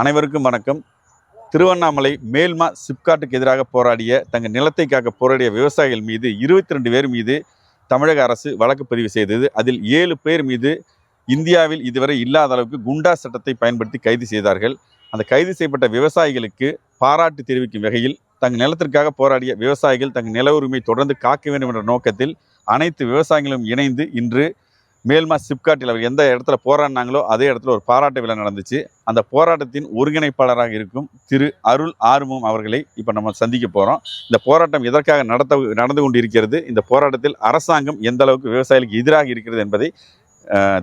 அனைவருக்கும் வணக்கம். திருவண்ணாமலை மேல்மா சிப்காட்டுக்கு எதிராக போராடிய தங்கள் நிலத்தை காக்க போராடிய விவசாயிகள் மீது இருபத்தி ரெண்டு பேர் மீது தமிழக அரசு வழக்கு பதிவு செய்தது. அதில் ஏழு பேர் மீது இந்தியாவில் இதுவரை இல்லாத அளவுக்கு குண்டா சட்டத்தை பயன்படுத்தி கைது செய்தார்கள். அந்த கைது செய்யப்பட்ட விவசாயிகளுக்கு பாராட்டு தெரிவிக்கும் வகையில் தங்கள் நிலத்திற்காக போராடிய விவசாயிகள் தங்கள் நில உரிமை தொடர்ந்து காக்க வேண்டும் என்ற நோக்கத்தில் அனைத்து விவசாயிகளும் இணைந்து இன்று மேல்மா சிப்காட்டில் அவர் எந்த இடத்துல போராடினாங்களோ அதே இடத்துல ஒரு பாராட்டு விழா நடந்துச்சு. அந்த போராட்டத்தின் ஒருங்கிணைப்பாளராக இருக்கும் திரு அருள் ஆர்வம் அவர்களை இப்போ நம்ம சந்திக்க போகிறோம் இந்த போராட்டம் எதற்காக நடத்த நடந்து கொண்டிருக்கிறது? இந்த போராட்டத்தில் அரசாங்கம் எந்த அளவுக்கு விவசாயிகளுக்கு எதிராக இருக்கிறது என்பதை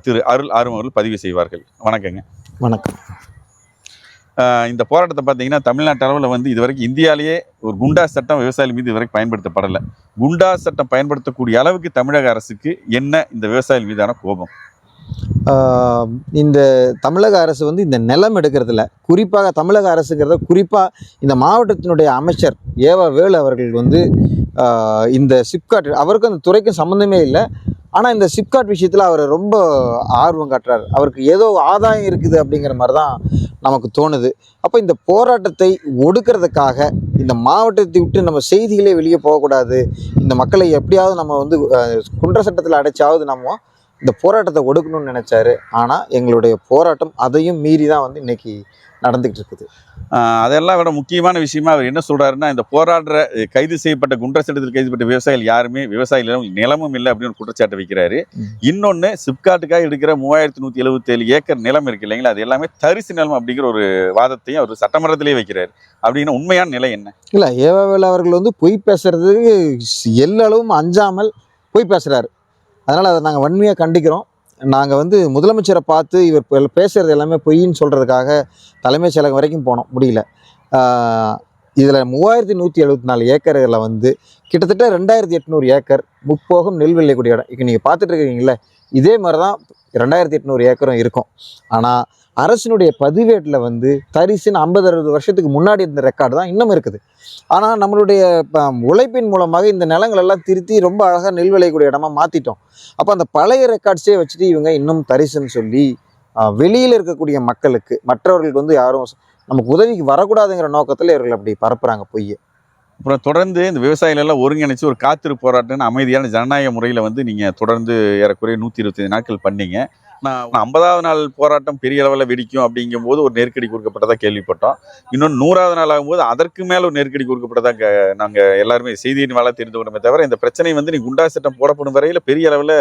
திரு அருள் ஆர்வம் அவர்கள் பதிவு செய்வார்கள். வணக்கங்க. வணக்கம். இந்த போராட்டத்தை பார்த்தீங்கன்னா தமிழ்நாட்டு அளவில் வந்து இதுவரைக்கும் இந்தியாவிலேயே ஒரு குண்டா சட்டம் விவசாயிகள் மீது இதுவரைக்கும் பயன்படுத்தப்படலை. குண்டா சட்டம் பயன்படுத்தக்கூடிய அளவுக்கு தமிழக அரசுக்கு என்ன இந்த விவசாயிகள் மீதான கோபம்? இந்த தமிழக அரசு வந்து இந்த நிலம் எடுக்கிறதுல குறிப்பாக தமிழக அரசுங்கிறத குறிப்பாக இந்த மாவட்டத்தினுடைய அமைச்சர் ஏவா வேலு அவர்கள் வந்து இந்த சிப்காட் அவருக்கும் அந்த துறைக்கும் சம்மந்தமே இல்லை. ஆனால் இந்த சிப்காட் விஷயத்தில் அவர் ரொம்ப ஆர்வம் காட்டுறார். அவருக்கு ஏதோ ஆதாயம் இருக்குது அப்படிங்கிற மாதிரி தான் நமக்கு தோணுது. அப்போ இந்த போராட்டத்தை ஒடுக்கிறதுக்காக இந்த மாவட்டத்தை விட்டு நம்ம செய்திகளே வெளியே போகக்கூடாது. இந்த மக்களை எப்படியாவது நம்ம வந்து குன்ற சட்டத்தில் அடைச்சாவது நம்ம இந்த போராட்டத்தை ஒடுக்கணும்னு நினைச்சாரு. ஆனால் எங்களுடைய போராட்டம் அதையும் மீறி தான் வந்து இன்னைக்கு நடந்துகிட்டு இருக்குது. அதெல்லாம் விட முக்கியமான விஷயமா அவர் என்ன சொல்றாருன்னா இந்த போராடுற கைது செய்யப்பட்ட குண்டர் சட்டத்தில் கைது செய்யப்பட்ட விவசாயிகள் யாருமே விவசாய நிலம் நிலமும் இல்லை அப்படின்னு ஒரு குற்றச்சாட்டு வைக்கிறாரு. ம். இன்னொன்னு சிப்காட்டுக்காக எடுக்கிற மூவாயிரத்தி நூத்தி எழுபத்தி ஏழு ஏக்கர் நிலம் இருக்கு இல்லைங்களா? அது எல்லாமே தரிசு நிலம் அப்படிங்கிற ஒரு வாதத்தையும் அவர் சட்டமன்றத்திலேயே வைக்கிறாரு. அப்படின்னு உண்மையான நிலை என்ன? இல்லை ஏவவேல் அவர்கள் வந்து பொய் பேசுறதுக்கு எல்லளவும் அஞ்சாமல் பொய் பேசுகிறாரு அதனால் அதை நாங்கள் வன்மையாக கண்டிக்கிறோம். நாங்கள் வந்து முதலமைச்சரை பார்த்து இவர் பேசுகிறது எல்லாமே பொய்ன்னு சொல்கிறதுக்காக தலைமைச் செயலகம் வரைக்கும் போனோம். முடியல. இதில் மூவாயிரத்தி நூற்றி எழுபத்தி நாலு ஏக்கர்களில் வந்து கிட்டத்தட்ட ரெண்டாயிரத்தி எட்நூறு ஏக்கர் முப்போகம் நெல் விளையக்கூடிய இடம். இப்போ நீங்கள் பார்த்துட்டு இருக்கீங்களே இதே மாதிரி தான் ரெண்டாயிரத்தி எட்நூறு ஏக்கரும் இருக்கும். ஆனால் அரசினுடைய பதிவேட்டில் வந்து தரிசுன்னு ஐம்பது அறுபது வருஷத்துக்கு முன்னாடி இருந்த ரெக்கார்டு தான் இன்னும் இருக்குது. ஆனால் நம்மளுடைய உழைப்பின் மூலமாக இந்த நிலங்கள் எல்லாம் திருத்தி ரொம்ப அழகாக நெல் விளையக்கூடிய இடமா மாற்றிட்டோம் அப்போ அந்த பழைய ரெக்கார்ட்ஸே வச்சுட்டு இவங்க இன்னும் தரிசுன்னு சொல்லி வெளியில் இருக்கக்கூடிய மக்களுக்கு மற்றவர்களுக்கு வந்து யாரும் நமக்கு உதவிக்கு வரக்கூடாதுங்கிற நோக்கத்தில் இவர்கள் அப்படி பரப்புகிறாங்க பொய்யை. அப்புறம் தொடர்ந்து இந்த விவசாயிகள் எல்லாம் ஒருங்கிணைச்சு ஒரு காத்திரு போராட்டம்னு அமைதியான ஜனநாயக முறையில் வந்து நீங்கள் தொடர்ந்து ஏறக்குறைய நூற்றி இருபத்தஞ்சு நாட்கள் பண்ணீங்க. நான் ஐம்பதாவது நாள் போராட்டம் பெரிய அளவில் வெடிக்கும் அப்படிங்கும்போது ஒரு நெருக்கடி கொடுக்கப்பட்டதாக கேள்விப்பட்டோம். இன்னொன்று நூறாவது நாள் ஆகும்போது அதற்கு மேலே ஒரு நெருக்கடி கொடுக்கப்பட்டதாக நாங்கள் எல்லாருமே செய்தியின் வாழ தெரிந்து கொண்டோமே தவிர இந்த பிரச்சனை வந்து நீ குண்டா சட்டம் போடப்படும் வரையில் பெரிய அளவில்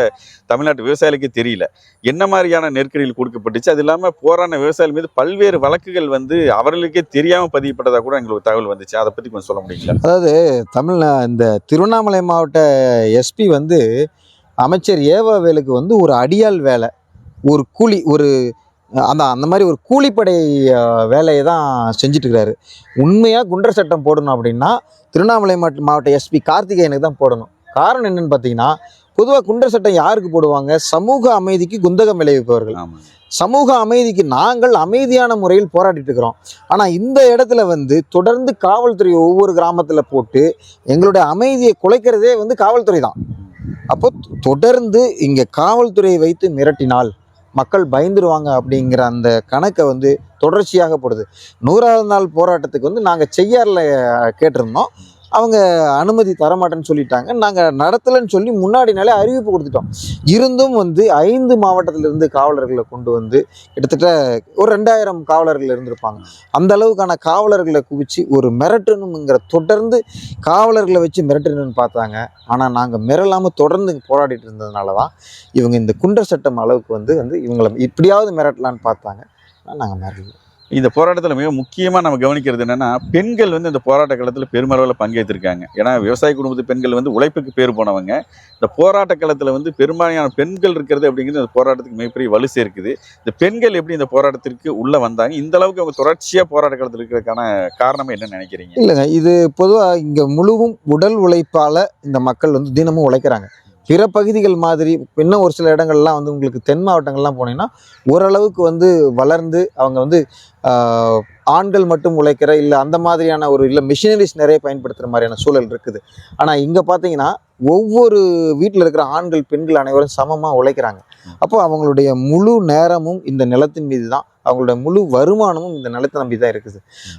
தமிழ்நாட்டு விவசாயிகளுக்கே தெரியல. என்ன மாதிரியான நெருக்கடிகள் கொடுக்கப்பட்டுச்சு? அது இல்லாமல் போராடின விவசாயிகள் மீது பல்வேறு வழக்குகள் வந்து அவர்களுக்கே தெரியாமல் பதியப்பட்டதாக கூட எங்களுக்கு தகவல் வந்துச்சு. அதை பற்றி கொஞ்சம் சொல்ல முடியுங்களா? அதாவது தமிழ் இந்த திருவண்ணாமலை மாவட்ட எஸ்பி வந்து அமைச்சர் ஏவவேலுக்கு வந்து ஒரு அடியாள் வேலை. ஒரு கூலி ஒரு அந்த அந்த மாதிரி ஒரு கூலிப்படை வேலையை தான் செஞ்சுட்டு இருக்கிறாரு உண்மையாக குண்டர் சட்டம் போடணும் அப்படின்னா திருவண்ணாமலை மாவட்ட மாவட்ட எஸ்பி கார்த்திகேயனுக்கு தான் போடணும். காரணம் என்னன்னு பார்த்தீங்கன்னா பொதுவாக குண்டர் சட்டம் யாருக்கு போடுவாங்க? சமூக அமைதிக்கு குந்தகம் விளைவிப்பவர்கள். சமூக அமைதிக்கு நாங்கள் அமைதியான முறையில் போராடிட்டு இருக்கிறோம் ஆனால் இந்த இடத்துல வந்து தொடர்ந்து காவல்துறை ஒவ்வொரு கிராமத்தில் போட்டு எங்களுடைய அமைதியை குலைக்கிறதே வந்து காவல்துறை தான். அப்போ தொடர்ந்து இங்கே காவல்துறையை வைத்து மிரட்டினால் மக்கள் பயந்துருவாங்க அப்படிங்கிற அந்த கணக்கை வந்து தொடர்ச்சியாக போடுது. நூறாவது நாள் போராட்டத்துக்கு வந்து நாங்கள் செய்யாரில் கேட்டிருந்தோம். அவங்க அனுமதி தரமாட்டேன்னு சொல்லிட்டாங்க. நாங்கள் நடத்தலைன்னு சொல்லி முன்னாடி நாளே அறிவிப்பு கொடுத்துட்டோம். இருந்தும் வந்து ஐந்து மாவட்டத்திலிருந்து காவலர்களை கொண்டு வந்து கிட்டத்தட்ட ஒரு ரெண்டாயிரம் காவலர்கள் இருந்திருப்பாங்க. அந்த அளவுக்கான காவலர்களை குவிச்சு ஒரு மிரட்டணுங்கிற தொடர்ந்து காவலர்களை வச்சு மிரட்டணும்னு பார்த்தாங்க. ஆனால் நாங்கள் மிரளாமல் தொடர்ந்து போராடிட்டு இருந்ததுனால தான் இவங்க இந்த குண்டர் சட்டம் அளவுக்கு வந்து வந்து இவங்களை இப்படியாவது மிரட்டலான்னு பார்த்தாங்க. நாங்கள் மிரட்டல. இந்த போராட்டத்தில் மிக முக்கியமாக நம்ம கவனிக்கிறது என்னென்னா பெண்கள் வந்து இந்த போராட்ட காலத்தில் பெருமளவில் பங்கேற்றிருக்காங்க. ஏன்னா விவசாய குடும்பத்து பெண்கள் வந்து உழைப்புக்கு பேர் போனவங்க. இந்த போராட்ட காலத்தில் வந்து பெரும்பாலான பெண்கள் இருக்கிறது அப்படிங்கிறது இந்த போராட்டத்துக்கு மிகப்பெரிய வலு சேர்க்குது. இந்த பெண்கள் எப்படி இந்த போராட்டத்திற்கு உள்ளே வந்தாங்க? இந்த அளவுக்கு அவங்க தொடர்ச்சியாக போராட்ட காலத்தில் இருக்கிறதுக்கான காரணம் என்னன்னு நினைக்கிறீங்க? இல்லைங்க இது பொதுவாக இங்கே முழுவும் உடல் உழைப்பால் இந்த மக்கள் வந்து தினமும் உழைக்கிறாங்க. பிற பகுதிகள் மாதிரி இன்னும் ஒரு சில இடங்கள்லாம் வந்து உங்களுக்கு தென் மாவட்டங்கள்லாம் போனீங்கன்னா ஓரளவுக்கு வந்து வளர்ந்து அவங்க வந்து ஆண்கள் மட்டும் உழைக்கிற இல்லை அந்த மாதிரியான ஒரு இல்லை மிஷினரிஸ் நிறைய பயன்படுத்துகிற மாதிரியான சூழல் இருக்குது. ஆனால் இங்கே பார்த்தீங்கன்னா ஒவ்வொரு வீட்டில் இருக்கிற ஆண்கள் பெண்கள் அனைவரும் சமமாக உழைக்கிறாங்க. அப்போ அவங்களுடைய முழு நேரமும் இந்த நிலத்தின் மீது தான் அவங்களுடைய முழு வருமானமும் இந்த நிலத்தை நம்பி தான் இருக்குது.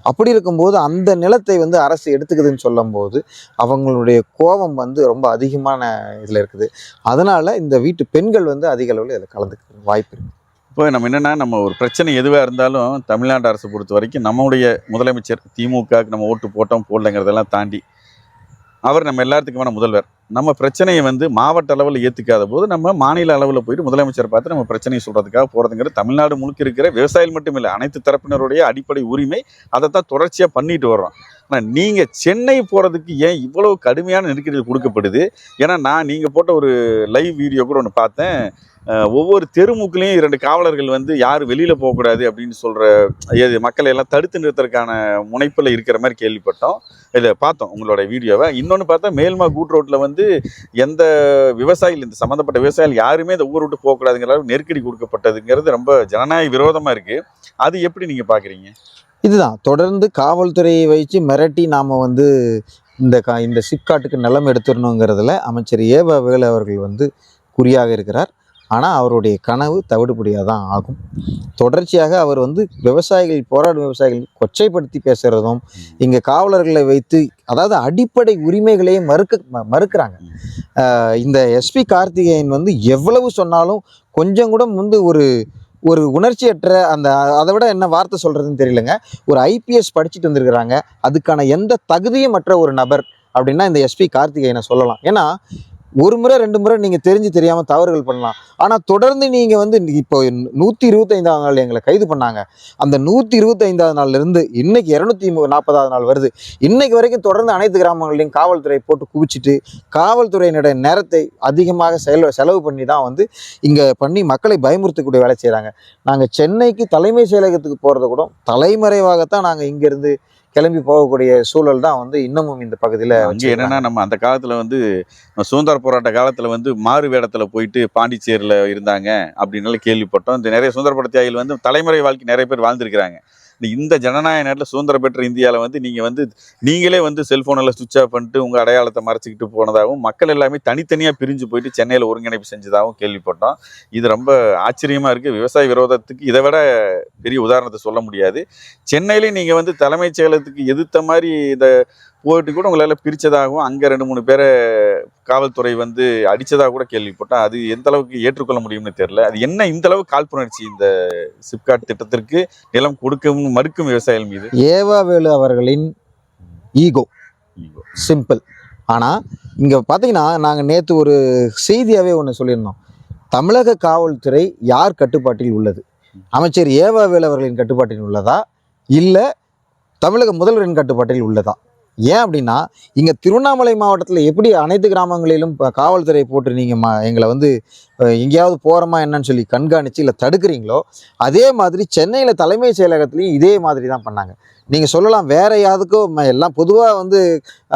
அப்படி இருக்கும்போது அந்த நிலத்தை வந்து அரசு எடுத்துக்குதுன்னு சொல்லும்போது அவங்களுடைய கோபம் வந்து ரொம்ப அதிகமான இதில் இருக்குது. அதனால இந்த வீட்டு பெண்கள் வந்து அதிக அளவில் இதில் கலந்துக்க வாய்ப்பு இருக்குது இப்போ நம்ம என்னென்னா நம்ம ஒரு பிரச்சனை எதுவாக இருந்தாலும் தமிழ்நாடு அரசு பொறுத்த வரைக்கும் நம்மளுடைய முதலமைச்சர் திமுகவுக்கு நம்ம ஓட்டு போட்டோம் போடலைங்கிறதெல்லாம் தாண்டி அவர் நம்ம எல்லாத்துக்குமான முதல்வர். நம்ம பிரச்சனையை வந்து மாவட்ட அளவில் ஏற்றுக்காத போது நம்ம மாநில அளவில் போயிட்டு முதலமைச்சர் பார்த்து நம்ம பிரச்சனையை சொல்கிறதுக்காக போகிறதுங்கிறது தமிழ்நாடு முழுக்க இருக்கிற விவசாயிகள் மட்டும் இல்லை அனைத்து தரப்பினருடைய அடிப்படை உரிமை அதை தான் தொடர்ச்சியாக பண்ணிட்டு வர்றோம். ஆனால் நீங்கள் சென்னை போகிறதுக்கு ஏன் இவ்வளோ கடுமையான நெருக்கடிகள் கொடுக்கப்படுது? ஏன்னா நான் நீங்கள் போட்ட ஒரு லைவ் வீடியோ கூட ஒன்று பார்த்தேன். ஒவ்வொரு தெருமுக்குலேயும் இரண்டு காவலர்கள் வந்து யார் வெளியில் போகக்கூடாது அப்படின்னு சொல்கிற மக்களை எல்லாம் தடுத்து நிறுத்துறதுக்கான முனைப்பில் இருக்கிற மாதிரி கேள்விப்பட்டோம். இதை பார்த்தோம் உங்களோட வீடியோவை. இன்னொன்று பார்த்தா மேல்மா கூட் ரோட்டில் வந்து எந்த விவசாயிகள் இந்த சம்மந்தப்பட்ட விவசாயிகள் யாருமே இந்த ஊர் விட்டு போகக்கூடாதுங்கிற அளவுக்கு நெருக்கடி கொடுக்கப்பட்டதுங்கிறது ரொம்ப ஜனநாயக விரோதமாக இருக்குது அது எப்படி நீங்கள் பார்க்குறீங்க இதுதான். தொடர்ந்து காவல்துறையை வைத்து மிரட்டி நாம் வந்து இந்த கா இந்த சிப்காட்டுக்கு நிலம் எடுத்துடணுங்கிறதுல அமைச்சர் ஏவ வேலு அவர்கள் வந்து குறியாக இருக்கிறார். ஆனால் அவருடைய கனவு தவிடுபடியாக தான் ஆகும். தொடர்ச்சியாக அவர் வந்து விவசாயிகள் போராடும் விவசாயிகள் கொச்சைப்படுத்தி பேசுகிறதும் இங்கே காவலர்களை வைத்து அதாவது அடிப்படை உரிமைகளையே மறுக்க ம- மறுக்கிறாங்க. இந்த எஸ்பி கார்த்திகேயன் வந்து எவ்வளவு சொன்னாலும் கொஞ்சம் கூட வந்து ஒரு ஒரு உணர்ச்சியற்ற அந்த அதை விட என்ன வார்த்தை சொல்கிறதுன்னு தெரியலங்க. ஒரு ஐபிஎஸ் படிச்சுட்டு வந்திருக்கிறாங்க. அதுக்கான எந்த தகுதியும் மற்ற ஒரு நபர் அப்படின்னா இந்த எஸ்பி கார்த்திகேயனை சொல்லலாம். ஏன்னா ஒரு முறை ரெண்டு முறை நீங்கள் தெரிஞ்சு தெரியாமல் தவறுகள் பண்ணலாம். ஆனால் தொடர்ந்து நீங்கள் வந்து இப்போ நூற்றி இருபத்தைந்தாவது நாள் எங்களை கைது பண்ணாங்க. அந்த நூற்றி இருபத்தைந்தாவது நாள்லேருந்து இன்னைக்கு இரநூத்தி நாற்பதாவது நாள் வருது. இன்னைக்கு வரைக்கும் தொடர்ந்து அனைத்து கிராமங்களையும் காவல்துறை போட்டு குவிச்சிட்டு காவல்துறையினுடைய நேரத்தை அதிகமாக செல செலவு பண்ணி தான் வந்து இங்கே பண்ணி மக்களை பயமுறுத்தக்கூடிய வேலை செய்கிறாங்க நாங்கள் சென்னைக்கு தலைமை செயலகத்துக்கு போகிறத கூட தலைமறைவாகத்தான் நாங்கள் இங்கேருந்து கிளம்பி போகக்கூடிய சூழல் தான் வந்து இன்னமும் இந்த பகுதியில் அங்கே என்னன்னா நம்ம அந்த காலத்தில் வந்து சுதந்திர போராட்ட காலத்தில் வந்து மாறு வேடத்தில் போயிட்டு பாண்டிச்சேரியில் இருந்தாங்க அப்படின்னு கேள்விப்பட்டோம். இந்த நிறைய சுதந்திர போராட்ட தியாகிகள் வந்து தலைமுறை வாழ்க்கை நிறைய பேர் வாழ்ந்திருக்கிறாங்க. இந்த ஜனநாயக நாட்டில் சுதந்திரம் பெற்ற இந்தியாவில் வந்து நீங்கள் வந்து நீங்களே வந்து செல்ஃபோனில் சுவிட்ச் ஆஃப் பண்ணிட்டு உங்கள் அடையாளத்தை மறைச்சிக்கிட்டு போனதாகவும் மக்கள் எல்லாமே தனித்தனியாக பிரிஞ்சு போயிட்டு சென்னையில் ஒருங்கிணைப்பு செஞ்சதாகவும் கேள்விப்பட்டோம். இது ரொம்ப ஆச்சரியமாக இருக்குது விவசாய விரோதத்துக்கு இதை விட பெரிய உதாரணத்தை சொல்ல முடியாது. சென்னையிலேயே நீங்கள் வந்து தலைமைச் செயலகத்துக்கு எதிர்த்த மாதிரி இந்த போயிட்டு கூட உங்களால் பிரித்ததாகவும் அங்கே ரெண்டு மூணு பேரை காவல்துறை வந்து அடித்ததாக கூட கேள்விப்பட்டோம் அது எந்த அளவுக்கு ஏற்றுக்கொள்ள முடியும்னு தெரியல. அது என்ன இந்த அளவுக்கு காழ்ப்புணர்ச்சி இந்த சிப்காட் திட்டத்திற்கு நிலம் கொடுக்கும் மறுக்கும் விவசாயிகள் மீது? ஏவாவேலு அவர்களின் ஈகோ. சிம்பிள். ஆனால் இங்கே பார்த்தீங்கன்னா நாங்கள் நேற்று ஒரு செய்தியாகவே ஒன்று சொல்லியிருந்தோம். தமிழக காவல்துறை யார் கட்டுப்பாட்டில் உள்ளது? அமைச்சர் ஏவாவேலு அவர்களின் கட்டுப்பாட்டில் உள்ளதா? இல்லை தமிழக முதல்வரின் கட்டுப்பாட்டில் உள்ளதா? ஏன் அப்படின்னா இங்கே திருவண்ணாமலை மாவட்டத்தில் எப்படி அனைத்து கிராமங்களிலும் இப்போ காவல்துறை போட்டு நீங்கள் ம எங்களை வந்து எங்கேயாவது போகிறோமா என்னன்னு சொல்லி கண்காணித்து இல்லை தடுக்கிறீங்களோ அதே மாதிரி சென்னையில் தலைமைச் செயலகத்துலேயும் இதே மாதிரி தான் பண்ணாங்க. நீங்கள் சொல்லலாம் வேற யாருக்கும் எல்லாம் பொதுவாக வந்து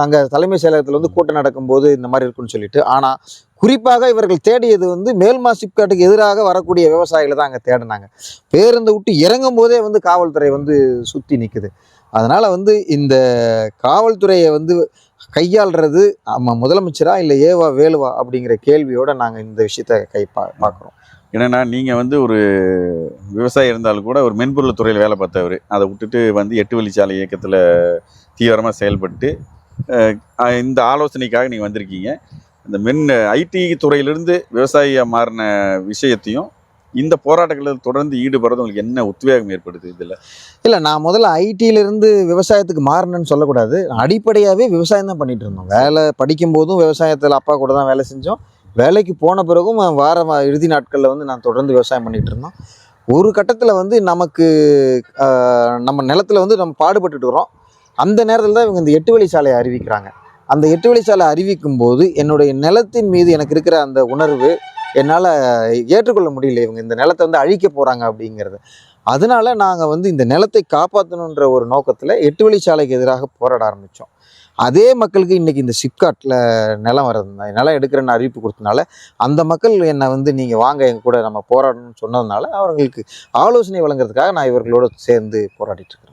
அங்கே தலைமைச் செயலகத்தில் வந்து கூட்டம் நடக்கும்போது இந்த மாதிரி இருக்குன்னு சொல்லிட்டு ஆனால் குறிப்பாக இவர்கள் தேடியது வந்து மேல்மா சிப்காட்டுக்கு எதிராக வரக்கூடிய விவசாயிகளை தான் அங்கே தேடினாங்க. பேருந்து விட்டு இறங்கும் போதே வந்து காவல்துறை வந்து சுற்றி நிற்குது அதனால் வந்து இந்த காவல்துறையை வந்து கையாளுறது நம்ம முதலமைச்சரா இல்லை ஏவா வேலுவா அப்படிங்கிற கேள்வியோட நாங்கள் இந்த விஷயத்த கை பா பார்க்குறோம். என்னன்னா நீங்கள் வந்து ஒரு விவசாயி இருந்தாலும் கூட ஒரு மென்பொருள் துறையில் வேலை பார்த்தவர் அதை விட்டுட்டு வந்து எட்டு வழிச்சாலை இயக்கத்தில் தீவிரமாக செயல்பட்டு இந்த ஆலோசனைக்காக நீங்கள் வந்திருக்கீங்க. இந்த மென் ஐடி துறையிலிருந்து விவசாயியாக மாறின விஷயத்தையும் இந்த போராட்டங்களில் தொடர்ந்து ஈடுபடுறது உங்களுக்கு என்ன உத்வேகம் ஏற்படுது இதில்? இல்லை நான் முதல்ல ஐடியிலிருந்து விவசாயத்துக்கு மாறினேன்னு சொல்லக்கூடாது. அடிப்படையாகவே விவசாயம் தான் பண்ணிட்டு இருந்தோம். வேலை படிக்கும் போதும் விவசாயத்தில் அப்பா கூட தான் வேலை செஞ்சோம். வேலைக்கு போன பிறகும் வார இறுதி நாட்களில் வந்து நான் தொடர்ந்து விவசாயம் பண்ணிட்டு இருந்தோம். ஒரு கட்டத்தில் வந்து நமக்கு நம்ம நிலத்துல வந்து நம்ம பாடுபட்டுட்டு வரோம் அந்த நேரத்தில் தான் இவங்க இந்த எட்டு வழிச்சாலையை அறிவிக்கிறாங்க. அந்த எட்டு வழிச்சாலை அறிவிக்கும் போது என்னுடைய நிலத்தின் மீது எனக்கு இருக்கிற அந்த உணர்வு என்னால் ஏற்றுக்கொள்ள முடியல. இவங்க இந்த நிலத்தை வந்து அழிக்க போகிறாங்க அப்படிங்கிறது. அதனால நாங்கள் வந்து இந்த நிலத்தை காப்பாற்றணுன்ற ஒரு நோக்கத்தில் எட்டு வழிச்சாலைக்கு எதிராக போராட ஆரம்பித்தோம் அதே மக்களுக்கு இன்னைக்கு இந்த சிப்காட்டில் நிலம் வர்றது நிலம் எடுக்கிறேன்னு அறிவிப்பு கொடுத்தனால அந்த மக்கள் என்னை வந்து நீங்கள் வாங்க எங்கள் கூட நம்ம போராடணும்னு சொன்னதுனால அவர்களுக்கு ஆலோசனை வழங்குறதுக்காக நான் இவர்களோட சேர்ந்து போராடிட்டுருக்கேன்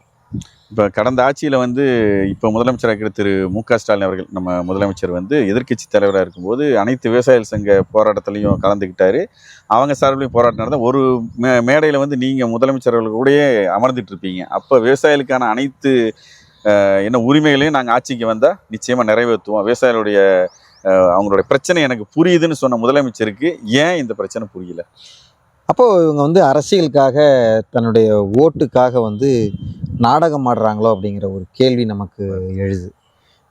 இப்போ கடந்த ஆட்சியில் வந்து இப்போ முதலமைச்சராக இருக்கிற திரு மு க ஸ்டாலின் அவர்கள் நம்ம முதலமைச்சர் வந்து எதிர்க்கட்சி தலைவராக இருக்கும்போது அனைத்து விவசாயிகள் சங்க போராட்டத்திலையும் கலந்துக்கிட்டாரு அவங்க சார்பிலையும் போராட்டம் நடந்தால் ஒரு மே மேடையில் வந்து நீங்கள் முதலமைச்சர்கள் கூடயே அமர்ந்துட்டுருப்பீங்க அப்போ விவசாயிகளுக்கான அனைத்து என்ன உரிமைகளையும் நாங்கள் ஆட்சிக்கு வந்தால் நிச்சயமாக நிறைவேற்றுவோம். விவசாயிகளுடைய அவங்களுடைய பிரச்சனை எனக்கு புரியுதுன்னு சொன்ன முதலமைச்சருக்கு ஏன் இந்த பிரச்சனை புரியல? அப்போது இவங்க வந்து அரசியலுக்காக தன்னுடைய ஓட்டுக்காக வந்து நாடகம் ஆடுறாங்களோ அப்படிங்கிற ஒரு கேள்வி நமக்கு எழுது.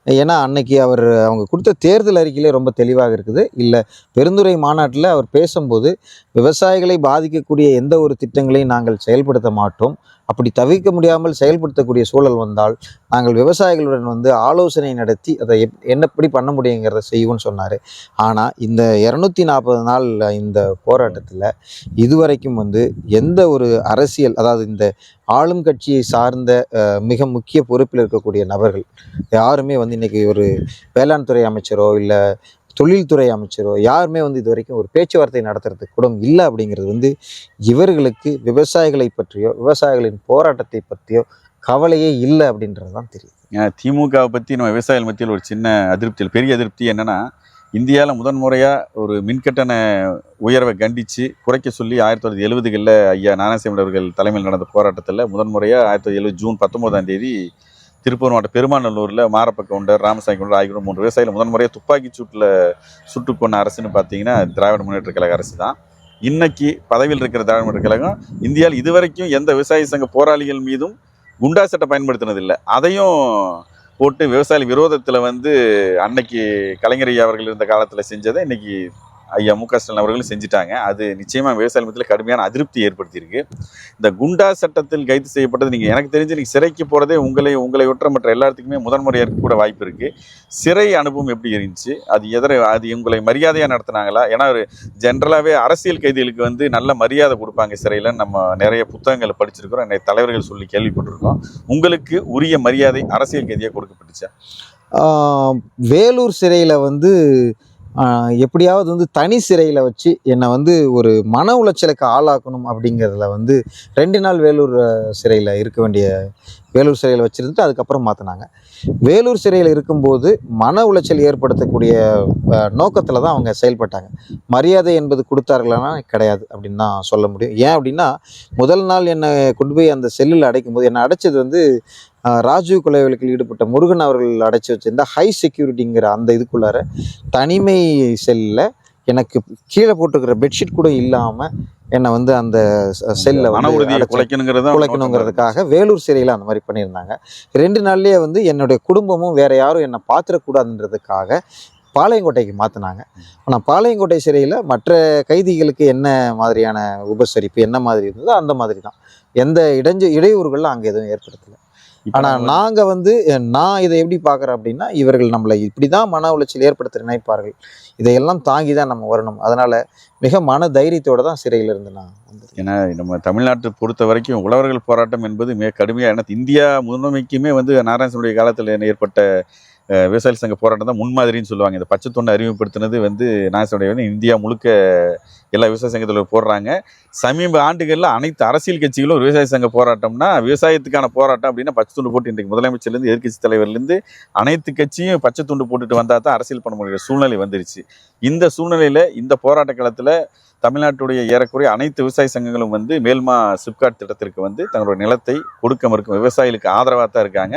ஏன்னா அன்னைக்கு அவர் அவங்க கொடுத்த தேர்தல் அறிக்கையிலே ரொம்ப தெளிவாக இருக்குது. இல்லை பெருந்துறை மாநாட்டில் அவர் பேசும்போது விவசாயிகளை பாதிக்கக்கூடிய எந்த ஒரு திட்டங்களையும் நாங்கள் செயல்படுத்த மாட்டோம். அப்படி தவிர்க்க முடியாமல் செயல்படுத்தக்கூடிய சூழல் வந்தால் நாங்கள் விவசாயிகளுடன் வந்து ஆலோசனை நடத்தி அதை எப் என்னப்படி பண்ண முடியுங்கிறத செய்வோம்னு சொன்னார். ஆனால் இந்த இரநூத்தி நாற்பது நாள் இந்த போராட்டத்தில் இதுவரைக்கும் வந்து எந்த ஒரு அரசியல் அதாவது இந்த ஆளும் கட்சியை சார்ந்த மிக முக்கிய பொறுப்பில் இருக்கக்கூடிய நபர்கள் யாருமே வந்து இன்னைக்கு ஒரு வேளாண் துறை அமைச்சரோ இல்லை தொழில்துறை அமைச்சரோ யாருமே வந்து இது வரைக்கும் ஒரு பேச்சுவார்த்தை நடத்துறது கூட இல்லை அப்படிங்கிறது வந்து இவர்களுக்கு விவசாயிகளை பற்றியோ விவசாயிகளின் போராட்டத்தை பற்றியோ கவலையே இல்லை அப்படின்றது தான் தெரியுது. ஏன்னா திமுகவை பற்றி நம்ம விவசாயிகள் மத்தியில் ஒரு சின்ன அதிருப்தியில் பெரிய அதிருப்தி என்னென்னா இந்தியாவில் முதன்முறையாக ஒரு மின்கட்டண உயர்வை கண்டித்து குறைக்க சொல்லி ஆயிரத்தி தொள்ளாயிரத்தி எழுபதுகளில் ஐயா நாராயணசாமி அவர்கள் தலைமையில் நடந்த போராட்டத்தில் முதன்முறையாக ஆயிரத்தி தொள்ளாயிரத்தி எழுபது ஜூன் பத்தொம்போதாம் தேதி திருப்பூர் மாவட்டம் பெருமாநல்லூரில் மாரப்ப கவுண்டர் ராமசாமி கவுண்டர் ஆகியோர் மூன்று விவசாயிகள் முதன்முறையாக துப்பாக்கி சூட்டில் சுட்டு கொண்ட அரசுன்னு பார்த்தீங்கன்னா திராவிட முன்னேற்ற கழக அரசு தான். இன்னைக்கு பதவியில் இருக்கிற திராவிட முன்னேற்ற கழகம் இந்தியாவில் இதுவரைக்கும் எந்த விவசாய சங்க போராளிகள் மீதும் குண்டா சட்டை பயன்படுத்தினதில்லை. அதையும் போட்டு விவசாய விரோதத்தில் வந்து அன்னைக்கு கலைஞர் அவர்கள் இருந்த காலத்தில் செஞ்சதை இன்னைக்கு ஐயா மு க ஸ்டாலின் அவர்களும் செஞ்சுட்டாங்க. அது நிச்சயமாக விவசாய மத்தியில் கடுமையான அதிருப்தி ஏற்படுத்தியிருக்கு. இந்த குண்டா சட்டத்தில் கைது செய்யப்பட்டது நீங்கள் எனக்கு தெரிஞ்சு நீங்கள் சிறைக்கு போகிறதே உங்களை உங்களை ஒற்ற மற்ற எல்லாத்துக்குமே முதன்முறையாக இருக்க கூட வாய்ப்பு இருக்குது சிறை அனுபவம் எப்படி இருந்துச்சு? அது எதிர அது உங்களை மரியாதையாக நடத்துனாங்களா? ஏன்னா ஒரு ஜென்ரலாகவே அரசியல் கைதிகளுக்கு வந்து நல்ல மரியாதை கொடுப்பாங்க சிறையில். நம்ம நிறைய புத்தகங்களை படிச்சிருக்கிறோம். நிறைய தலைவர்கள் சொல்லி கேள்விப்பட்டிருக்கோம். உங்களுக்கு உரிய மரியாதை அரசியல் கைதியாக கொடுக்கப்பட்டுச்சா? வேலூர் சிறையில் வந்து எப்படியாவது வந்து தனி சிறையில் வச்சு என்னை வந்து ஒரு மன உளைச்சலுக்கு ஆளாக்கணும் அப்படிங்கிறதுல வந்து ரெண்டு நாள் வேலூர் சிறையில் இருக்க வேண்டிய வேலூர் சிறையில் வச்சுருந்துட்டு அதுக்கப்புறம் மாற்றினாங்க வேலூர் சிறையில் இருக்கும்போது மன உளைச்சல் ஏற்படுத்தக்கூடிய நோக்கத்தில் தான் அவங்க செயல்பட்டாங்க. மரியாதை என்பது கொடுத்தார்களானா? கிடையாது அப்படின்னு தான் சொல்ல முடியும். ஏன் அப்படின்னா முதல் நாள் என்னை கொண்டு போய் அந்த செல்லில் அடைக்கும்போது என்னை அடைச்சது வந்து ராஜீவ் கொலை வழக்கில் ஈடுபட்ட முருகன் அவர்கள் அடைச்சி வச்சிருந்த ஹை செக்யூரிட்டிங்கிற அந்த இதுக்குள்ளார தனிமை செல்லில் எனக்கு கீழே போட்டுக்கிற பெட்ஷீட் கூட இல்லாமல் என்னை வந்து அந்த செல்லில் மன உறுதியை குலைக்கணுங்கிறது குலைக்கணுங்கிறதுக்காக வேலூர் சிறையில் அந்த மாதிரி பண்ணியிருந்தாங்க. ரெண்டு நாள்லயே வந்து என்னுடைய குடும்பமும் வேற யாரும் என்னை பார்த்துடக்கூடாதுன்றதுக்காக பாளையங்கோட்டைக்கு மாற்றினாங்க ஆனால் பாளையங்கோட்டை சிறையில் மற்ற கைதிகளுக்கு என்ன மாதிரியான உபசரிப்பு என்ன மாதிரி இருந்ததோ அந்த மாதிரி தான். எந்த இடைஞ்ச இடையூறுகளும் அங்கே எதுவும் ஏற்படுத்தலை. ஆனால் நாங்கள் வந்து நான் இதை எப்படி பார்க்குறேன் அப்படின்னா இவர்கள் நம்மளை இப்படி தான் மன உளைச்சல் ஏற்படுத்த நினைப்பார்கள். இதையெல்லாம் தாங்கி தான் நம்ம வரணும். அதனால் மிக மன தைரியத்தோட தான் சிறையில் இருந்து நான் வந்தது. ஏன்னா நம்ம தமிழ்நாட்டை பொறுத்த வரைக்கும் உழவர்கள் போராட்டம் என்பது மிக கடுமையாக ஏன்னா இந்தியா முன்னமைக்குமே வந்து நாராயணனுடைய காலத்தில் ஏற்பட்ட விவசாய சங்க போராட்டம் தான் முன்மாதிரின்னு சொல்லுவாங்க. இந்த பச்சை தொண்டை அறிமுகப்படுத்தினது வந்து நான் வந்து இந்தியா முழுக்க எல்லா விவசாய சங்கத்தில் போடுறாங்க. சமீப ஆண்டுகளில் அனைத்து அரசியல் கட்சிகளும் விவசாய சங்க போராட்டம்னா விவசாயத்துக்கான போராட்டம் அப்படின்னா பச்சை துண்டு போட்டு இன்றைக்கு முதலமைச்சர்லேருந்து எதிர்க்கட்சி தலைவர்லேருந்து அனைத்து கட்சியும் பச்சை துண்டு போட்டுட்டு வந்தால் தான் அரசியல் பண்ண முடிகிற சூழ்நிலை வந்துருச்சு. இந்த சூழ்நிலையில் இந்த போராட்ட காலத்தில் தமிழ்நாட்டுடைய ஏறக்குறைய அனைத்து விவசாய சங்கங்களும் வந்து மேல்மா சிப்காட் திட்டத்திற்கு வந்து தங்களுடைய நிலத்தை கொடுக்க மறுக்கும் விவசாயிகளுக்கு ஆதரவாக தான் இருக்காங்க.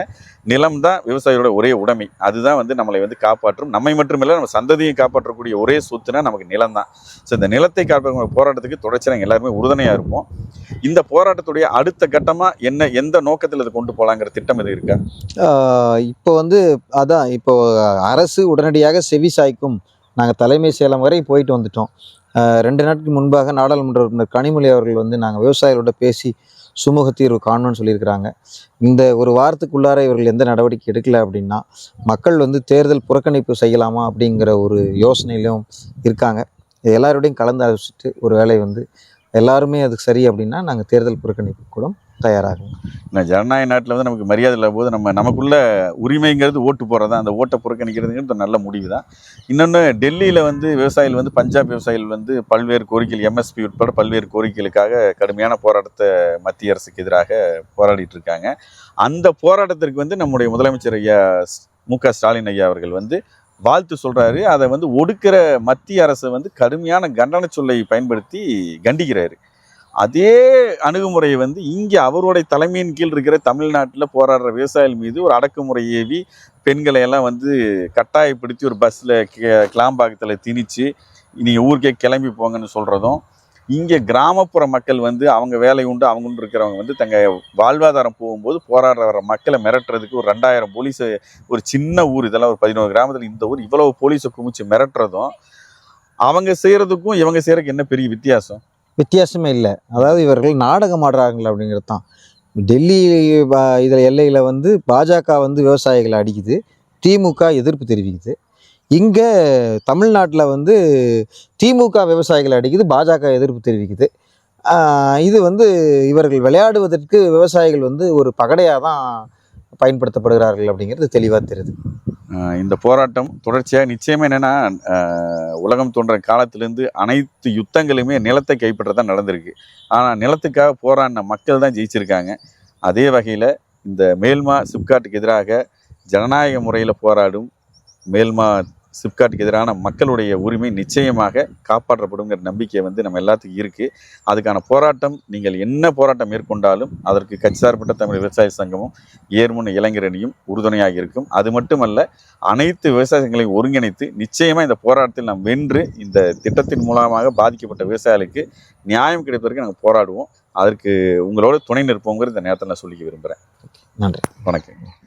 நிலம் தான் விவசாயிகளோட ஒரே உடைமை. அதுதான் வந்து நம்மளை வந்து காப்பாற்றும். நம்மை மட்டுமில்லை நம்ம சந்ததியை காப்பாற்றக்கூடிய ஒரே சொத்துனா நமக்கு நிலம் தான். ஸோ இந்த நிலத்தை காப்பாற்ற போராட்டத்துக்கு தொடர்ச்சி நாங்கள் எல்லாருமே உறுதுணையாக இருப்போம். இந்த போராட்டத்துடைய அடுத்த கட்டமாக என்ன எந்த நோக்கத்தில் இது கொண்டு போகலாங்கிற திட்டம் எது இருக்கா? இப்போ வந்து அதான் இப்போ அரசு உடனடியாக செவி சாய்க்கும். நாங்கள் தலைமை சேலம் வரை போயிட்டு வந்துட்டோம். ரெண்டு நாட்களுக்கு முன்பாக நாடாளுமன்ற உறுப்பினர் கனிமொழி அவர்கள் வந்து நாங்கள் விவசாயிகளோட பேசி சுமூக தீர்வு காணணும்னு சொல்லியிருக்கிறாங்க. இந்த ஒரு வாரத்துக்குள்ளார இவர்கள் எந்த நடவடிக்கை எடுக்கல அப்படின்னா மக்கள் வந்து தேர்தல் புறக்கணிப்பு செய்யலாமா அப்படிங்கிற ஒரு யோசனையிலும் இருக்காங்க. இது எல்லாரோடையும் கலந்து ஆலோசிச்சுட்டு ஒரு வேலை வந்து எல்லாருமே அதுக்கு சரி அப்படின்னா நாங்கள் தேர்தல் புறக்கணிப்பு கூட தயாராகும் இந்த ஜனநாயக நாட்டில் வந்து நமக்கு மரியாதை இல்லாத போது நம்ம நமக்குள்ள உரிமைங்கிறது ஓட்டு போடுறது தான் அந்த ஓட்டை புறக்கணிக்கிறதுங்கிறது நல்ல முடிவு தான். இன்னொன்று டெல்லியில் வந்து விவசாயிகள் வந்து பஞ்சாப் விவசாயிகள் வந்து பல்வேறு கோரிக்கைகள் எம்எஸ்பி உட்பட பல்வேறு கோரிக்கைகளுக்காக கடுமையான போராட்டத்தை மத்திய அரசுக்கு எதிராக போராடிட்டு இருக்காங்க. அந்த போராட்டத்திற்கு வந்து நம்முடைய முதலமைச்சர் ஐயா ஸ்- மு க ஸ்டாலின் ஐயா அவர்கள் வந்து வாழ்த்து சொல்கிறாரு அதை வந்து ஒடுக்கிற மத்திய அரசை வந்து கடுமையான கண்டன சொல்லை பயன்படுத்தி கண்டிக்கிறாரு. அதே அணுகுமுறையை வந்து இங்கே அவருடைய தலைமையின் கீழ் இருக்கிற தமிழ்நாட்டில் போராடுற விவசாயிகள் மீது ஒரு அடக்குமுறை ஏவி பெண்களை எல்லாம் வந்து கட்டாயப்படுத்தி ஒரு பஸ்ஸில் கிளாம்பாக்கத்தில் திணிச்சு நீங்கள் ஊருக்கே கிளம்பி போங்கன்னு சொல்கிறதும் இங்கே கிராமப்புற மக்கள் வந்து அவங்க வேலை உண்டு அவங்க உண்டு இருக்கிறவங்க வந்து தங்க வாழ்வாதாரம் போகும்போது போராடுற வர மக்களை மிரட்டுறதுக்கு ஒரு ரெண்டாயிரம் போலீஸ் ஒரு சின்ன ஊர் இதெல்லாம் ஒரு பதினோரு கிராமத்தில் இந்த ஊர் இவ்வளவு போலீஸை குமிச்சு மிரட்டுறதும் அவங்க செய்கிறதுக்கும் இவங்க செய்கிறதுக்கு என்ன பெரிய வித்தியாசம்? வித்தியாசமே இல்லை. அதாவது இவர்கள் நாடகம் ஆடுறாங்களா அப்படிங்கிறது தான். டெல்லி இதில் எல்லையில் வந்து பாஜக வந்து விவசாயிகளை அடிக்குது. திமுக எதிர்ப்பு தெரிவிக்குது. இங்கே தமிழ்நாட்டில் வந்து திமுக விவசாயிகளை அடிக்குது பாஜக எதிர்ப்பு தெரிவிக்குது. இது வந்து இவர்கள் விளையாடுவதற்கு விவசாயிகள் வந்து ஒரு பகடையாக தான் பயன்படுத்தப்படுகிறார்கள் அப்படிங்கிறது தெளிவாக தெரியுது. இந்த போராட்டம் தொடர்ச்சியாக நிச்சயமாக என்னென்னா உலகம் தோன்ற காலத்திலேருந்து அனைத்து யுத்தங்களுமே நிலத்தை கைப்பற்றதான் நடந்திருக்கு. ஆனால் நிலத்துக்காக போராடின மக்கள் தான் ஜெயிச்சிருக்காங்க. அதே வகையில் இந்த மேல்மா சிப்காட்டுக்கு எதிராக ஜனநாயக முறையில் போராடும் மேல்மா சிப்காட்டுக்கு எதிரான மக்களுடைய உரிமை நிச்சயமாக காப்பாற்றப்படுங்கிற நம்பிக்கை வந்து நம்ம எல்லாத்துக்கும் இருக்குது அதுக்கான போராட்டம் நீங்கள் என்ன போராட்டம் மேற்கொண்டாலும் அதற்கு கட்சிசார்பட்ட தமிழ் விவசாய சங்கமும் ஏர்முன் இளைஞரணியும் உறுதுணையாக இருக்கும். அது மட்டுமல்ல அனைத்து விவசாயிகளையும் ஒருங்கிணைத்து நிச்சயமாக இந்த போராட்டத்தில் நாம் வென்று இந்த திட்டத்தின் மூலமாக பாதிக்கப்பட்ட விவசாயிகளுக்கு நியாயம் கிடைப்பதற்கு நாங்கள் போராடுவோம். அதற்கு உங்களோட துணை நிற்போங்கிற இந்த நேரத்தில் நான் சொல்லிக்க விரும்புகிறேன் நன்றி. வணக்கம்.